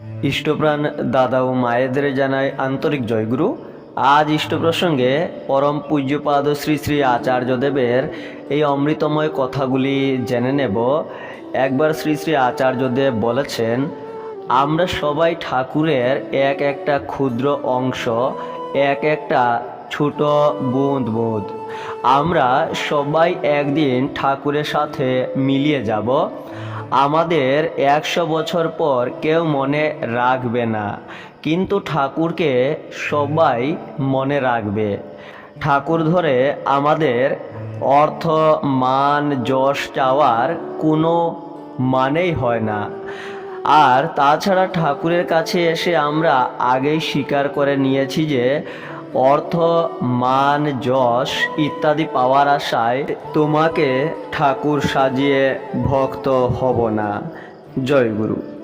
ইষ্টপ্রাণ দাদা ও মায়েদের জানায় আন্তরিক জয়গুরু। আজ ইষ্ট প্রসঙ্গে পরম পূজ্যপাদ শ্রী শ্রী আচার্যদেবের এই অমৃতময় কথাগুলি জেনে নেব। একবার শ্রী শ্রী আচার্যদেব বলেছেন, আমরা সবাই ঠাকুরের এক একটা ক্ষুদ্র অংশ, এক একটা ছোট বুঁদ বুঁদ আমরা সবাই একদিন ঠাকুরের সাথে মিলিয়ে যাব। আমাদের একশো বছর পর কেউ মনে রাখবে না। কিন্তু ঠাকুরকে সবাই মনে রাখবে। ঠাকুর ধরে আমাদের অর্থ, মান, যশ, চাওয়ার কোনো মানেই হয় না। আর তাছাড়া ঠাকুরের কাছে এসে আমরা আগেই স্বীকার করে নিয়েছি যে অর্থ মান যশ ইত্যাদি পাওয়ার আশায় তোমাকে ঠাকুর সাজিয়ে ভক্ত হব না। জয় গুরু।